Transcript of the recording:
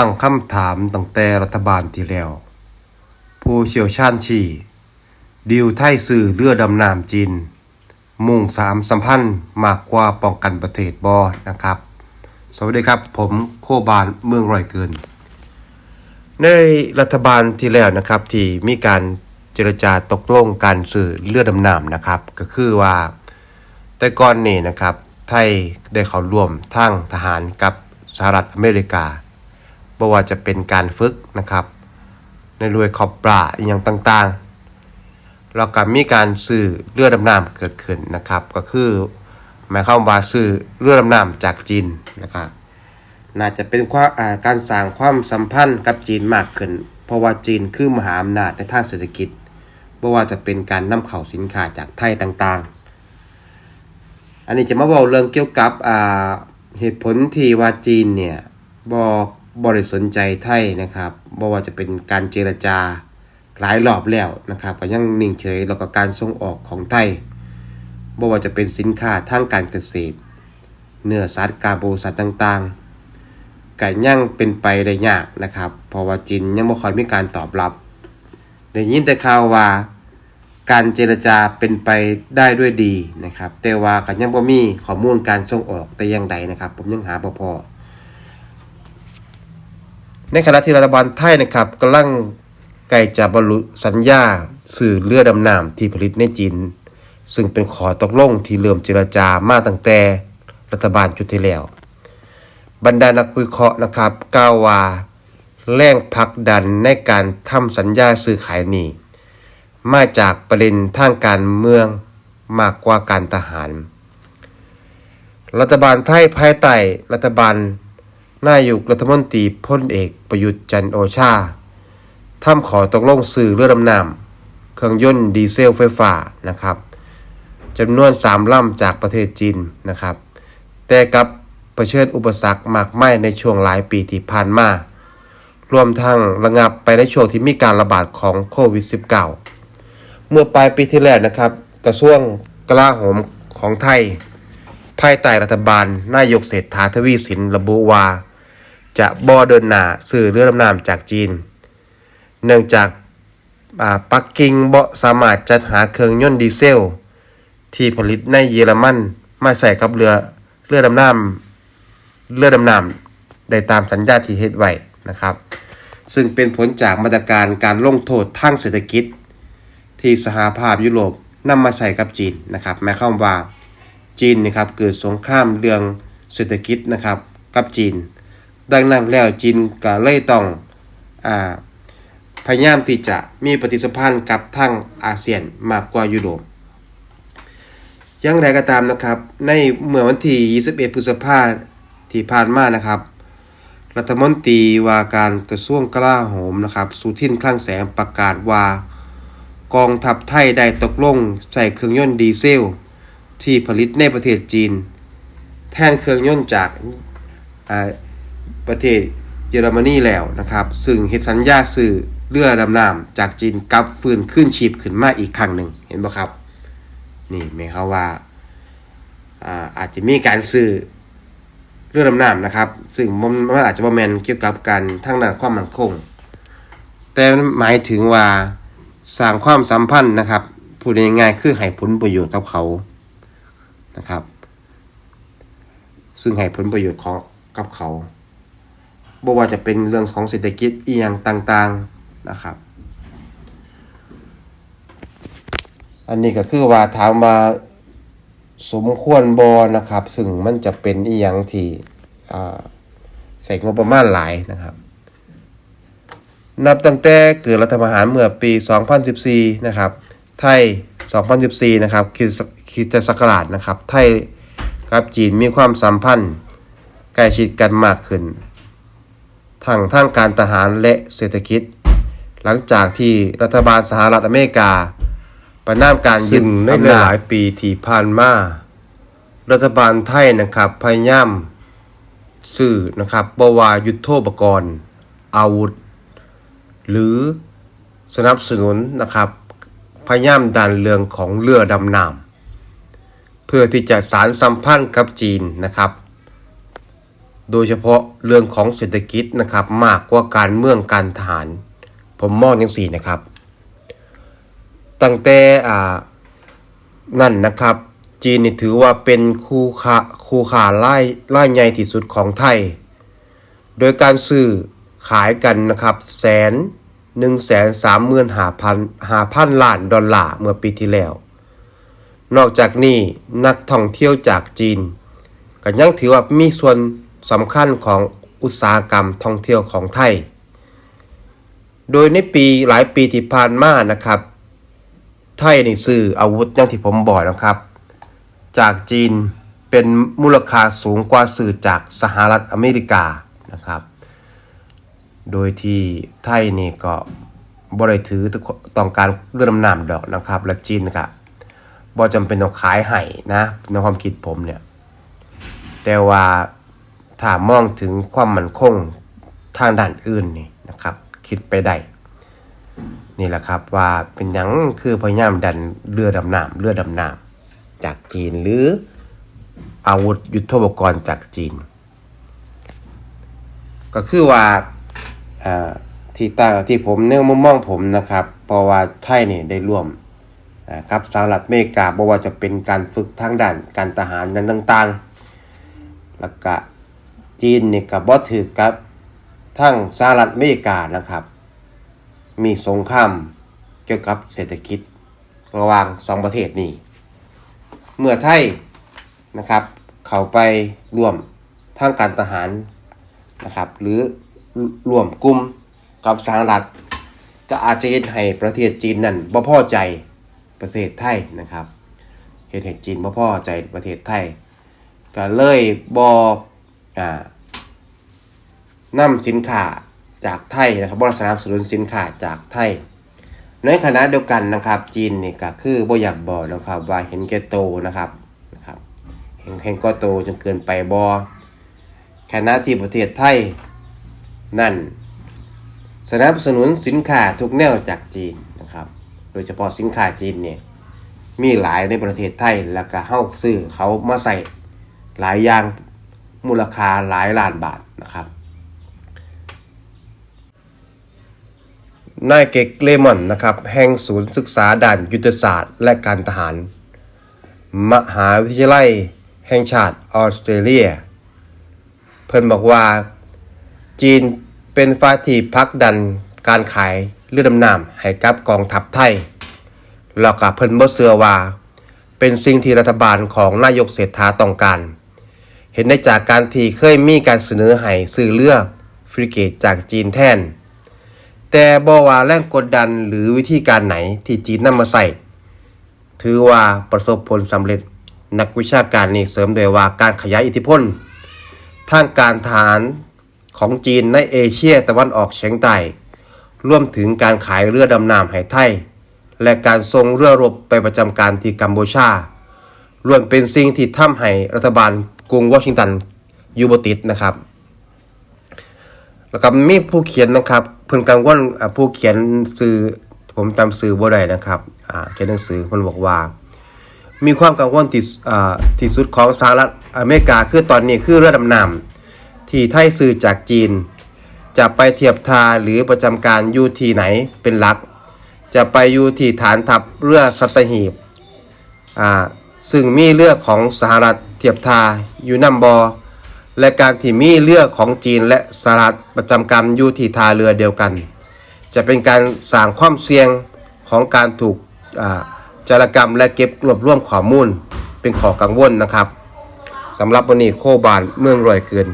ตั้งคำถามตั้งแต่รัฐบาลที่แล้ว ผู้เชี่ยวชาญชี้ดิวไทยซื้อเรือดำน้ำจีน มุ่งสามสัมพันธ์มากกว่าป้องกันประเทศบอนะครับ สวัสดีครับผมโคบานเมืองรอยเกิน ในรัฐบาลที่แล้วนะครับที่มีการเจรจาตกลงการซื้อเรือดำน้ำนะครับ ก็คือว่า แต่ก่อนนี่นะครับ ไทยได้เข้าร่วมทั้งทหารกับสหรัฐอเมริกา บ่ว่าจะเป็นการฝึกนะครับ ในรวยขอบปลาอย่างต่างๆ แล้วก็มีการซื้อเรือดำน้ำเกิดขึ้นนะครับ ก็คือหมายความว่าซื้อเรือดำน้ำจากจีนนะครับน่าจะเป็นความอ่าการสร้างความสัมพันธ์กับจีนมากขึ้น เพราะว่าจีนคือมหาอำนาจในทางเศรษฐกิจบ่ว่าจะเป็นการนำเข้าสินค้าจากไทยต่างๆ อันนี้จะมาบอกเรื่องเกี่ยวกับอ่าเหตุผลที่ว่าจีนเนี่ยบ่ บ่ได้สนใจไทยนะครับบ่ว่าจะเป็นการเจรจาหลายรอบแล้วนะครับก็ยังนิ่งเฉยแล้วก็การส่งออกของไทยบ่ว่าจะเป็นสินค้าทางการเกษตร เนื้อสัตว์การปศุสัตว์ต่างๆก็ยังเป็นไปได้ยากนะครับเพราะว่าจีนยังไม่ค่อยมีการตอบรับได้ยินแต่ข่าวว่าการเจรจาเป็นไปได้ด้วยดีนะครับ แต่ว่าก็ยังบ่มีข้อมูลการส่งออกแต่อย่างใดนะครับ ผมยังหาบ่พอ ในขณะที่รัฐบาลไทยนะครับกำลังใกล้จะบรรลุสัญญาสื่อเรือดำน้ำที่ผลิตในจีน ซึ่งเป็นขอตกลงที่เริ่มเจรจามาตั้งแต่รัฐบาลชุดที่แล้ว บรรดานักวิเคราะห์นะครับกล่าวว่าแรงผลักดันในการทำสัญญาซื้อขายนี้มาจากประเด็นทางการเมืองมากกว่าการทหาร รัฐบาลไทยภายใต้รัฐบาล นายกรัฐมนตรีพลเอกประยุทธ์จันโอชาทำขอตกลงซื้อเรือดำน้ำเครื่องยนต์ดีเซลไฟฟ้านะครับจำนวน3ลำจากประเทศจีนนะครับ แต่กับเผชิญอุปสรรคมากมายในช่วงหลายปีที่ผ่านมารวมทั้งระงับไปในช่วงที่มีการระบาดของโควิด -19 เมื่อปลายปีที่แล้วนะครับ กระทรวงกลาโหมของไทย ภายใต้รัฐบาลนายกเศรษฐาทวีสินระบุว่า จะบ่เดินหน้าซื้อเรือดำน้ำจากจีน เนื่องจากาปักกิ่งบ่สามารถจัดหาเครื่องยนต์ดีเซล ที่ผลิตในเยอรมันมาใส่กับเรือเรือดำน้ำเรือดำน้ำได้ตามสัญญาที่เฮ็ดไว้นะครับ ซึ่งเป็นผลจากมาตรการการลงโทษทางเศรษฐกิจ ที่สหภาพยุโรปนำมาใส่กับจีนนะครับหมายความว่าจีนนะครับเกิดสงครามเรื่องเศรษฐกิจนะครับกับจีน ดังนั้นแล้วจีนก็เลยต้องอ่าพยายามที่จะมีปฏิสัมพันธ์กับทางอาเซียนมากกว่ายุโรปอย่างไรก็ตามนะครับ ในเมื่อวันที่ 21 พฤษภาคมที่ผ่านมานะครับ รัฐมนตรีว่าการกระทรวงกลาโหมนะครับสุทินคลังแสงประกาศว่า กองทัพไทยได้ตกลงใส่เครื่องยนต์ดีเซล ที่ผลิตในประเทศจีน แทนเครื่องยนต์จากอ่า ประเทศเยอรมนีแล้วนะครับ ซึ่งเฮ็ดสัญญาซื้อเรือดำน้ำจากจีนกลับฟื้นขึ้นชีพขึ้นมาอีกครั้งหนึ่งเห็นบ่ครับ นี่หมายความว่าอาอาจจะมีการซื้อเรือดำน้ำนะครับ ซึ่งมันอาจจะบ่แม่นเกี่ยวกับการทางด้านความมั่นคง แต่หมายถึงว่าสร้างความสัมพันธ์นะครับพูดง่ายๆคือให้ผลประโยชน์กับเขานะครับ ซึ่งให้ผลประโยชน์ของกับเขา บ่ว่าจะเป็นเรื่องของเศรษฐกิจอีหยังต่างๆนะครับ อันนี้ก็คือว่าถามว่าสมควรบอนะครับ ซึ่งมันจะเป็นอีหยังที่ใส่งบประมาณหลายนะครับ นับตั้งแต่เกิดรัฐประหารเมื่อปี 2014 นะครับ ไทย 2014 นะครับคริสคริสตศักราชนะครับ ไทยกับจีนมีความสัมพันธ์ใกล้ชิดกันมากขึ้น ทั้งทางการทหารและเศรษฐกิจ หลังจากที่รัฐบาลสหรัฐอเมริกา ประนามการยึดซึ่งในอำนาหลาจยปีที่ผ่านมารัฐบาลไทยนะครับพยายามซื้อนะครับบวายุทโธปกรณ์อาวุธ หรือสนับสนุนนะครับพยายามดันเรื่องของเรือดำน้ำเพื่อที่จะสารสัมพันธ์กับจีนนะครับ โดยเฉพาะ เรื่องของเศรษฐกิจนะครับ มากกว่าการเมืองการทหาร ผมมองอย่างสี่นะครับ ตั้งแต่อ่านั่นนะครับ จีนนี่ถือว่าเป็นคู่ค้าคู่ค้าไล่ไล่ใหญ่ที่สุดของไทย โดยการซื้อขายกันนะครับแสนหนึ่งแสนสามหมื่นหาพันหาพันล้านดอลลาร์เมื่อปีที่แล้ว นอกจากนี้นักท่องเที่ยวจากจีนก็ยังถือว่ามีส่วน สำคัญของอุตสาหกรรมท่องเที่ยวของไทย โดยในปีหลายปีที่ผ่านมานะครับ ไทยในซื้ออาวุธอย่างที่ผมบอกนะครับ จากจีนเป็นมูลค่าสูงกว่าสื่อจากสหรัฐอเมริกานะครับ โดยที่ไทยนี่ก็บ่ได้ถือต้องการเรื่องน้ำหนามดอกนะครับ และจีนก็บ่จำเป็นต้องขายให้นะในความคิดผมเนี่ย แต่ว่า ถ้ามองถึงความมั่นคงทางด้านอื่นนี่นะครับ คิดไปได้นี่แหละครับว่าเป็นยังคือพยายามดันเรือดำน้ำเรือดำน้ำจากจีนหรืออาวุธยุทโธปกรณ์จากจีน ก็คือว่าอ่าที่ตั้งที่ผมเนื่องมุมมองผมนะครับ เพราะว่าไทยนี่ได้ร่วมอ่าครับสหรัฐอเมริกาบ่ว่าจะเป็นการฝึกทางด้านการทหารนั้นต่างๆ แล้วก็ จีนนี่ก็บ่ถือกับทั้งสหรัฐอเมริกานะครับ มีสงครามเกี่ยวกับเศรษฐกิจระหว่างสองประเทศนี้ เมื่อไทยนะครับ เขาไปร่วมทางการทหารนะครับ หรือร่วมกลุ่มกับสหรัฐก็อาจจะเฮ็ดให้ประเทศจีนนั่นบ่พอใจประเทศไทยนะครับเฮ็ดให้จีนบ่พอใจประเทศไทยก็เลยบอ นำสินค้าจากไทยนะครับบริษัทสนับสนุนสินค้าจากไทย ในขณะเดียวกันนะครับจีนนี่ก็คือบ่อยากบอกนะครับว่าเห็นแก่โตนะครับนะครับเห็นเห็นก็โตจนเกินไปบ่ขณะที่ประเทศไทยนั่น สนับสนุนสินค้าทุกแนวจากจีนนะครับ โดยเฉพาะสินค้าจีนเนี่ยมีหลายในประเทศไทยแล้วก็เฮาซื้อเขามาใส่หลายอย่าง มูลค่าหลายล้านบาทนะครับนายเก็กเลมอนนะครับแห่งศูนย์ศึกษาด้านยุทธศาสตร์ และการทหาร มหาวิทยาลัยแห่งชาติออสเตรเลีย เพิ่นบอกว่า จีนเป็นฝ่ายที่ผลักดันการขายเรือดำน้ำให้กับกองทัพไทยแล้วก็เพิ่นบ่เชื่อว่า เป็นสิ่งที่รัฐบาลของนายกเศรษฐาต้องการ เห็นได้จากการที่เคยมีการเสนอให้ซื้อเรือฟริเกตจากจีนแทน แต่บ่ว่าแรงกดดันหรือวิธีการไหนที่จีนนำมาใส่ถือว่าประสบผลสำเร็จนักวิชาการนี่เสริมโดวยว่าการขยายอิทธิพล ทางการทหารของจีนในเอเชียตะวันออกเฉียงใต้รวมถึงการขายเรือดำน้ำให้ไทย และการส่งเรือรบไปประจำการที่กัมพูชาล้วนเป็นสิ่งที่ทำให้รัฐบาล กรุงวอชิงตันยู่บติดนะครับ แล้วก็มีผู้เขียนนะครับ เพิ่นกังวลอ่าผู้เขียนสื่อผมจำสื่อบ่ได้นะครับอ่าเขียนหนังสือเพิ่นบอกว่า มีความกังวลที่อ่าที่สุดของสหรัฐอเมริกาคือตอนนี้คือเรือดำน้ำที่ไทยซื้อจากจีน จะไปเทียบทาหรือประจำการอยู่ที่ไหนเป็นหลัก จะไปอยู่ที่ฐานทัพเรือสัตหีบอ่าซึ่งมีเรือของสหรัฐ เทียบทาอยู่นำบอและการที่มีเรือของจีนและสหรัฐประจำการอยู่ที่ทาเรือเดียวกัน จะเป็นการสร้างความเสี่ยงของการถูกอ่าจารกรรมและเก็บรวบรวมข้อมูลเป็นข้อกังวลนะครับสำหรับวันนี้โคบานเมืองรวยเกิน